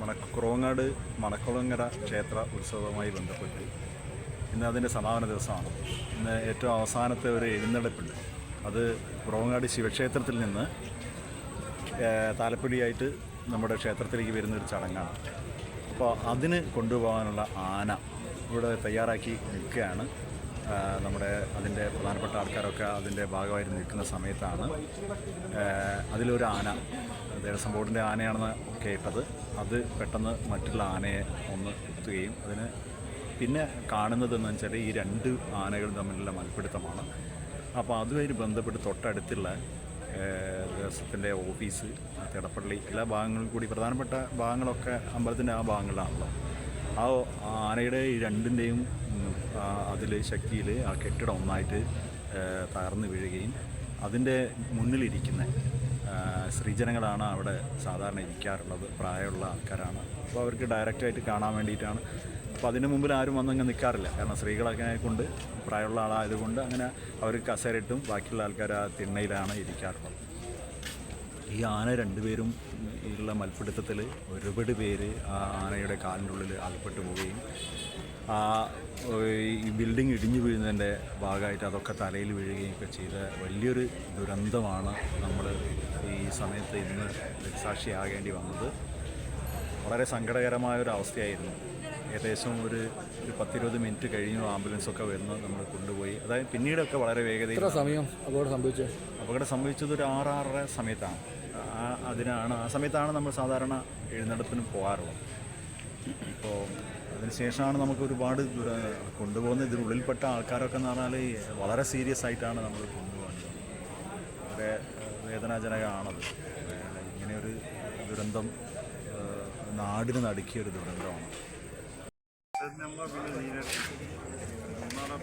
മണ കുറവങ്ങാട് മണക്കുളങ്ങര ക്ഷേത്ര ഉത്സവവുമായി ബന്ധപ്പെട്ട് ഇന്ന് അതിന്റെ സമാപന ദിവസമാണ്. ഇന്ന് ഏറ്റവും അവസാനത്തെ ഒരു എഴുന്നള്ളിപ്പുണ്ട്. അത് കുറവങ്ങാട് ശിവക്ഷേത്രത്തിൽ നിന്ന് താലപ്പൊടിയായിട്ട് നമ്മുടെ ക്ഷേത്രത്തിലേക്ക് വരുന്ന ഒരു ചടങ്ങാണ്. അപ്പോൾ അതിന് കൊണ്ടുപോകാനുള്ള ആന ഇവിടെ തയ്യാറാക്കി നിൽക്കുകയാണ്. നമ്മുടെ അതിന്റെ പ്രധാനപ്പെട്ട ആൾക്കാരൊക്കെ അതിന്റെ ഭാഗമായിട്ട് നിൽക്കുന്ന സമയത്താണ് അതിലൊരു ആന ദേവസ്വം ബോർഡിന്റെ ആനയാണെന്ന് കേട്ടത് അത് പെട്ടെന്ന് മറ്റുള്ള ആനയെ ഒന്ന് കുത്തുകയും അതിന് പിന്നെ കാണുന്നതെന്ന് വെച്ചാൽ ഈ രണ്ട് ആനകൾ തമ്മിലുള്ള മൽപ്പിടുത്തമാണ്. അപ്പോൾ അതുമായിട്ട് ബന്ധപ്പെട്ട് തൊട്ടടുത്തുള്ള ദേവസ്വത്തിന്റെ ഓഫീസ് തിടപ്പള്ളി എല്ലാ ഭാഗങ്ങളിൽ കൂടി പ്രധാനപ്പെട്ട ഭാഗങ്ങളൊക്കെ അമ്പലത്തിന്റെ ആ ഭാഗങ്ങളിലാണല്ലോ ആ ആനയുടെ ഈ രണ്ടിന്റെയും അതിൽ ശക്തിയിൽ ആ കെട്ടിടം ഒന്നായിട്ട് തകർന്നു വീഴുകയും അതിന്റെ മുന്നിലിരിക്കുന്ന സ്ത്രീജനങ്ങളാണ് അവിടെ സാധാരണ ഇരിക്കാറുള്ളത് പ്രായമുള്ള ആൾക്കാരാണ്. അപ്പോൾ അവർക്ക് ഡയറക്റ്റായിട്ട് കാണാൻ വേണ്ടിയിട്ടാണ്. അപ്പോൾ അതിന് മുമ്പിൽ ആരും വന്നങ്ങ് നിൽക്കാറില്ല. കാരണം സ്ത്രീകളൊക്കെ കൊണ്ട് പ്രായമുള്ള ആളായതുകൊണ്ട് അങ്ങനെ അവർ കസേരയിട്ടും ബാക്കിയുള്ള ആൾക്കാർ ആ തിണ്ണയിലാണ് ഇരിക്കാറുള്ളത്. ഈ ആന രണ്ടുപേരും ഉള്ള മൽപ്പിടുത്തത്തിൽ ഒരുപാട് പേര് ആ ആനയുടെ കാലിന്റെ ഉള്ളിൽ അകപ്പെട്ടു പോവുകയും ആ ഈ ബിൽഡിംഗ് ഇടിഞ്ഞു വീഴുന്നതിന്റെ ഭാഗമായിട്ട് അതൊക്കെ തലയിൽ വീഴുകയും ഒക്കെ ചെയ്ത വലിയൊരു ദുരന്തമാണ് നമ്മൾ ഈ സമയത്ത് ഇന്ന് ദൃക്സാക്ഷിയാകേണ്ടി വന്നത്. വളരെ സങ്കടകരമായ ഒരു അവസ്ഥയായിരുന്നു ഏകദേശം ഒരു ഒരു പത്തിരുപത് മിനിറ്റ് കഴിഞ്ഞു ആംബുലൻസ് ഒക്കെ വരുന്നു നമ്മൾ കൊണ്ടുപോയി. അതായത് പിന്നീടൊക്കെ വളരെ വേഗതയിൽ എത്ര സമയം അപകടം സംഭവിച്ചത്? അപകടം സംഭവിച്ചത് ഒരു ആറാറര സമയത്താണ്. ആ അതിനാണ് ആ സമയത്താണ് നമ്മൾ സാധാരണ എഴുന്നടത്തിന് പോകാറുള്ളത്. ഇപ്പോൾ അതിനുശേഷമാണ് നമുക്ക് ഒരുപാട് കൊണ്ടുപോകുന്ന ഇതിനുള്ളിൽപ്പെട്ട ആൾക്കാരൊക്കെ എന്ന് പറഞ്ഞാൽ വളരെ സീരിയസ് ആയിട്ടാണ് നമ്മൾ കൊണ്ടുപോകുന്നത്. വളരെ വേദനാജനകമാണത്. ഇങ്ങനെയൊരു ദുരന്തം ഏഹ്, നാടിന് നടുക്കിയ ഒരു ദുരന്തമാണ്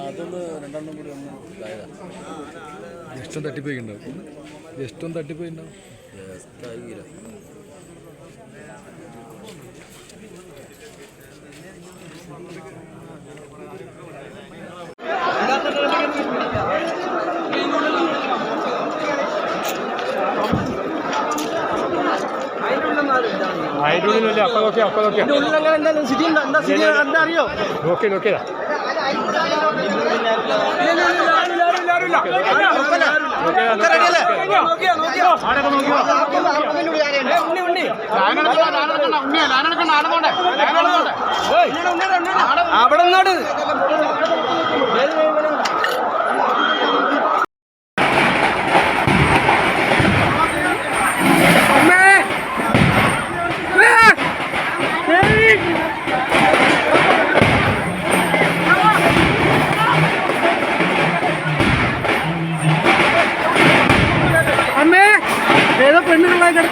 അതൊന്ന് രണ്ടെണ്ണം കൂടി ഒന്ന് ജസ്റ്റ് തട്ടിപ്പോയിണ്ടാവും. ജസ്റ്റ് ഒന്ന് തട്ടിപ്പോയിണ്ടാവും. അതിന്റെ അല്ലേ അപ്പൊ നോക്കിയാ അപ്പൊ നോക്കിയാ. ഉള്ളിലങ്ങനെ എന്താ സ്ഥിതി എന്താ എന്താ സ്ഥിതി എന്താ അറിയോ? നോക്കി നോക്കിയതാ. അവിടെ അമ്മേ ഏതോ പെണ്ണുങ്ങളായി കിട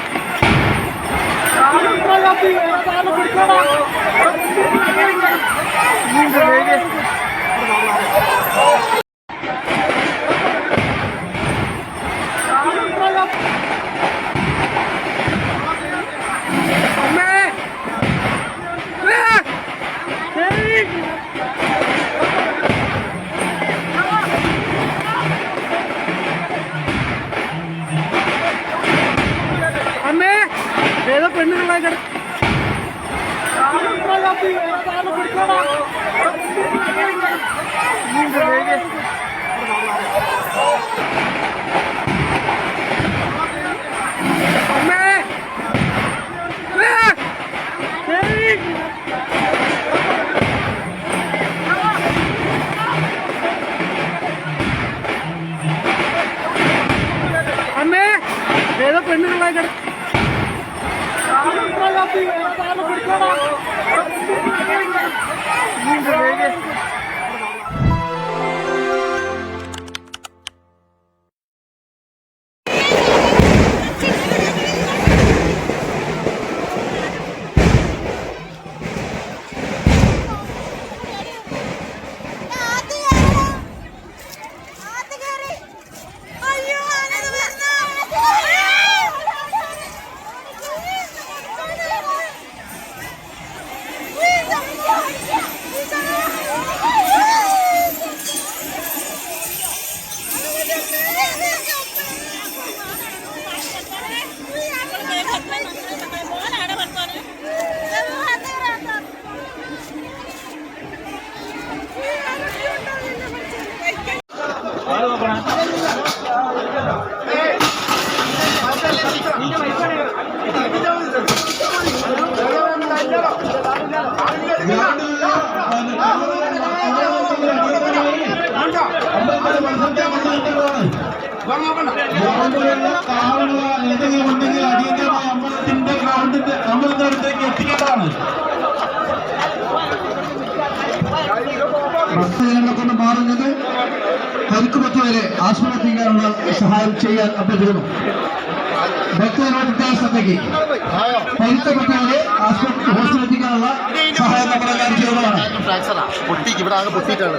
ഏതോ പെണ്ണുങ്ങളായി കിട ഗ്രൗണ്ടിലുള്ള കാവുകൾ ഏതെങ്കിലും ഉണ്ടെങ്കിൽ അടിയന്തരമായി അമ്പലത്തിന്റെ ഗ്രൗണ്ടിന്റെ അമ്പലത്തിന്റെ അടുത്തേക്ക് എത്തിക്കേണ്ടതാണ് കൊണ്ട് മാറുന്നത് പരിക്ക് പറ്റിയവരെ ആശുപത്രിക്കാനുള്ള സഹായം ചെയ്യാൻ അഭ്യർത്ഥിക്കുന്നു ഭക്തജനോട് ശ്രദ്ധയ്ക്ക് പരിക്കപ്പെട്ടവരെ ആശുപത്രി ഹോസ്പിറ്റലിലേക്കാനുള്ള സഹായം നമ്മളെല്ലാം ചെയ്യുന്നതാണ് ഫ്രാക്ചറാ പൊട്ടി ഇവിടെ ആകെ പൊട്ടിയിട്ടാണ്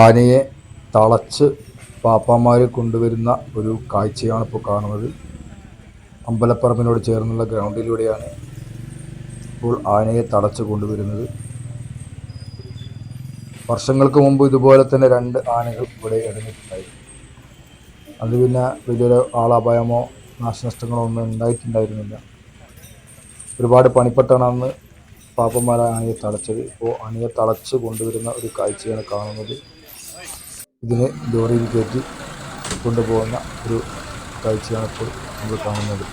ആനയെ തളച്ച് പാപ്പാമാർ കൊണ്ടുവരുന്ന ഒരു കാഴ്ചയാണ് ഇപ്പോൾ കാണുന്നത്. അമ്പലപ്പറമ്പിനോട് ചേർന്നുള്ള ഗ്രൗണ്ടിലൂടെയാണ് ഇപ്പോൾ ആനയെ തളച്ച് കൊണ്ടുവരുന്നത്. വർഷങ്ങൾക്ക് മുമ്പ് ഇതുപോലെ തന്നെ രണ്ട് ആനകൾ ഇവിടെ ഇറങ്ങിയിട്ടുണ്ടായിരുന്നു അത് പിന്നെ വലിയൊരു ആളപായമോ നാശനഷ്ടങ്ങളോ ഒന്നും ഉണ്ടായിട്ടുണ്ടായിരുന്നില്ല. ഒരുപാട് പണിപ്പെട്ടാണ് അന്ന് പാപ്പന്മാർ ആനയെ തളച്ചത് ഇപ്പോൾ ആനയെ തളച്ച് കൊണ്ടുവരുന്ന ഒരു കാഴ്ചയാണ് കാണുന്നത്. ഇതിനെ ലോറിയിൽ കയറ്റി കൊണ്ടുപോകുന്ന ഒരു കാഴ്ചയാണ് ഇപ്പോൾ നമ്മൾ കാണുന്നത്.